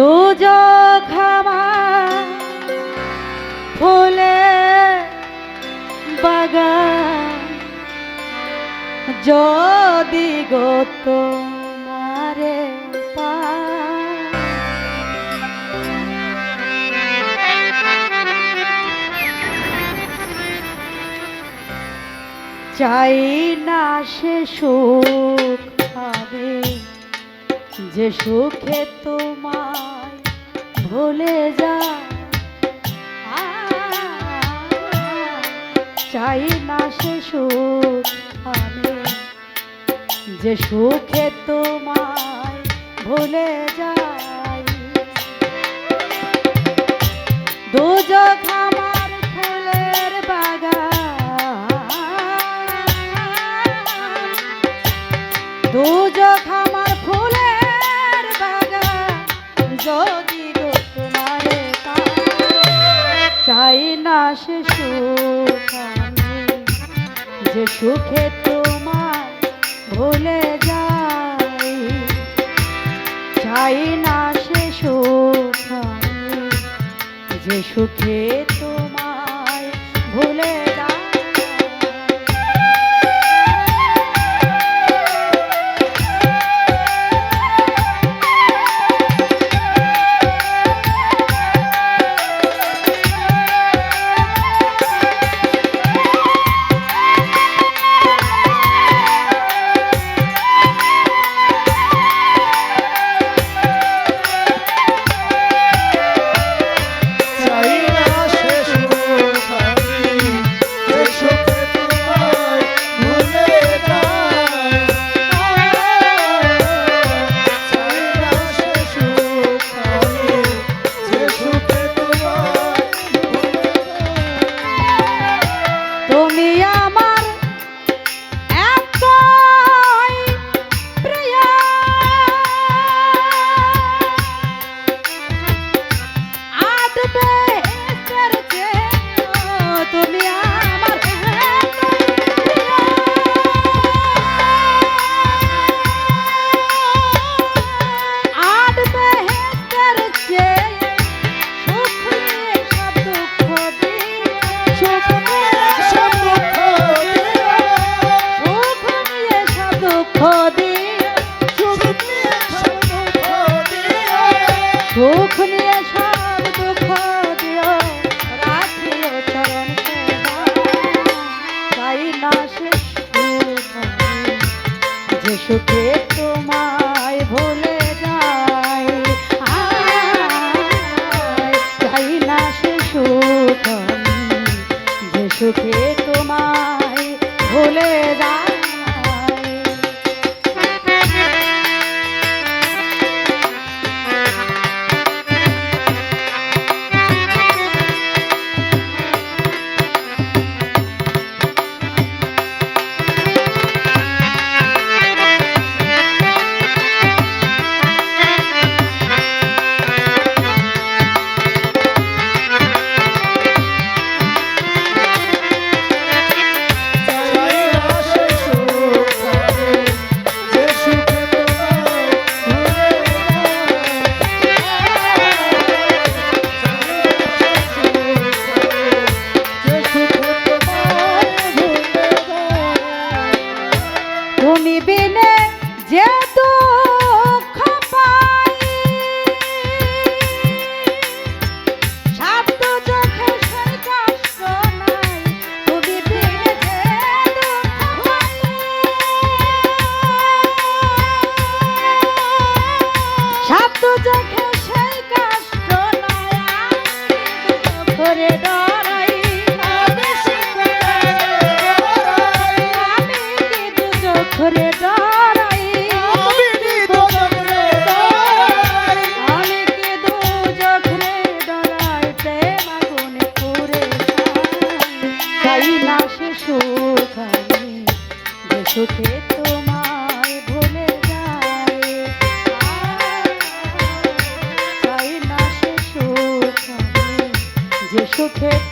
দুযোগ আমার ফুলে বাগান। যদি গো তোমারে চাই না সে সুখ হবে যে সুখে তোমার ভুলে যা। চাই না সে সুখ যে সুখে তোমায় ভুলে যাই। দুজক আমার ফুলের বাগান। দুজক যে সুখে তোমার ভুলে যাই চাই না সে সুখ যে সুখে সুখ নিয়ে সব দুঃখ দিও রাখিও চরণ তাই না সে যে সুখে তোমার করে ডা সুখে